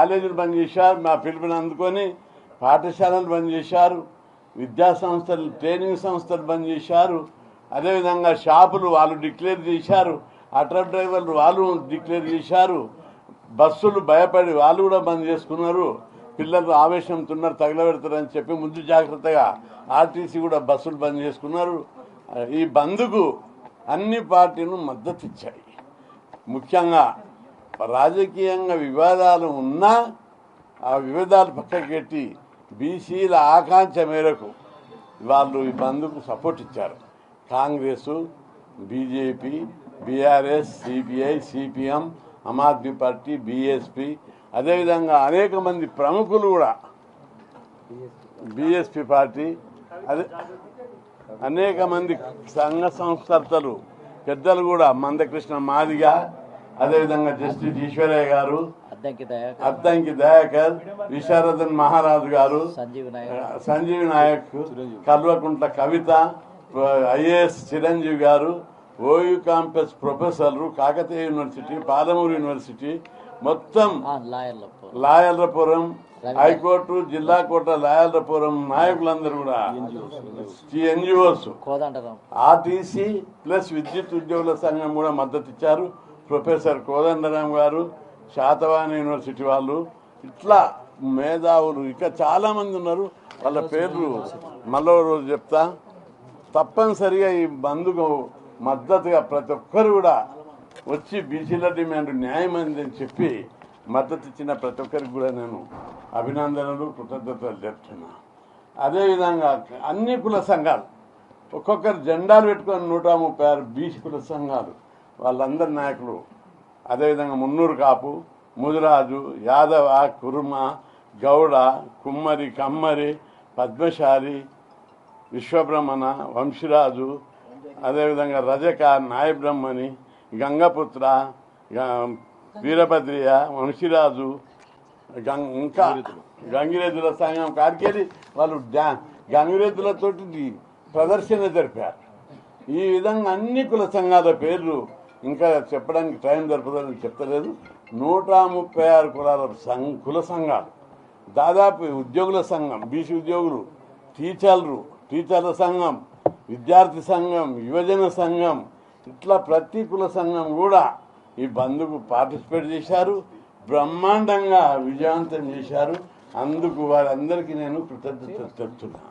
కాలేజీలు బంద్ చేశారు మా పిలుపుని అందుకొని పాఠశాలలు బంద్ చేశారు విద్యా సంస్థలు ట్రైనింగ్ సంస్థలు బంద్ చేశారు. అదేవిధంగా షాపులు వాళ్ళు డిక్లేర్ చేశారు ఆటో డ్రైవర్లు వాళ్ళు డిక్లేర్ చేశారు బస్సులు భయపడి వాళ్ళు కూడా బంద్ చేసుకున్నారు. పిల్లలు ఆవేశంతున్నారు తగలబెడతారని చెప్పి ముందు జాగ్రత్తగా ఆర్టీసీ కూడా బస్సులు బంద్ చేసుకున్నారు. ఈ బంద్కు అన్ని పార్టీలు మద్దతు ఇచ్చాయి. ముఖ్యంగా రాజకీయంగా వివాదాలు ఉన్నా ఆ వివాదాలు పక్కకెట్టి బీసీల ఆకాంక్ష మేరకు వాళ్ళు ఈ బంద్కు సపోర్ట్ ఇచ్చారు. Congress BJP BRS CPI CPM Aam Aadmi party BSP అదేవిధంగా అనేక మంది ప్రముఖులు కూడా బీఎస్పీ పార్టీ అదే అనేక మంది సంఘ సంస్కర్తలు పెద్దలు కూడా మందకృష్ణ మాదిగా అదేవిధంగా జస్టిస్ ఈశ్వరయ్య గారు Addanki Dayakar. Visharadan Maharaju garu Sanjeev Naik. Sanjeev Naik Kalvakuntla Kavitha IAS Chiranjeevi garu OU campus ప్రొఫెసర్లు కాకతీయ యూనివర్సిటీ పాలమూరు యూనివర్సిటీ మొత్తం లాయర్లపురం. హైకోర్టు జిల్లా కోర్టు లాయర్లపురం నాయకులందరూ కూడా ఎన్జిఓస్. ఆర్టీసీ ప్లస్ విద్యుత్ ఉద్యోగుల సంఘం కూడా మద్దతు ఇచ్చారు. ప్రొఫెసర్ కోదండరాం గారు శాతవాన్ యూనివర్సిటీ వాళ్ళు ఇట్లా మేధావులు ఇక చాలామంది ఉన్నారు. వాళ్ళ పేర్లు మళ్ళీ రోజు చెప్తా. తప్పనిసరిగా ఈ బంధుకు మద్దతుగా ప్రతి ఒక్కరు కూడా వచ్చి బీసీల డిమాండ్ న్యాయం అని చెప్పి మద్దతు ఇచ్చిన ప్రతి ఒక్కరికి కూడా నేను అభినందనలు కృతజ్ఞతలు చెప్తున్నా అదేవిధంగా అన్ని కుల సంఘాలు ఒక్కొక్కరు జెండాలు పెట్టుకొని నూట ముప్పై ఆరు బీసీ కుల సంఘాలు వాళ్ళందరి నాయకులు. అదేవిధంగా మున్నూరు కాపు ముదిరాజు యాదవ కురుమ గౌడ కుమ్మరి కమ్మరి పద్మశాలి విశ్వబ్రహ్మణ వంశీరాజు అదేవిధంగా రజక నాయబ్రహ్మణి గంగపుత్ర వీరభద్రియ వంశీరాజు గం- ఇంకా గంగిరెద్దుల సంఘం కాడికెళ్ళి వాళ్ళు డ్యా గంగిరెద్దులతోటి ప్రదర్శన జరిపారు. ఈ విధంగా అన్ని కుల సంఘాల పేర్లు ఇంకా చెప్పడానికి టైం దొరకదని చెప్తలేదు నూట ముప్పై ఆరు కులాల సంఘ కుల సంఘాలు. దాదాపు ఉద్యోగుల సంఘం బీసీ ఉద్యోగులు టీచర్లు టీచర్ల సంఘం విద్యార్థి సంఘం యువజన సంఘం ఇట్లా ప్రతి కుల సంఘం కూడా ఈ బంద్కు పార్టిసిపేట్ చేశారు. బ్రహ్మాండంగా విజయవంతం చేశారు. అందుకు వారందరికీ నేను కృతజ్ఞత తెలుపుతున్నాను.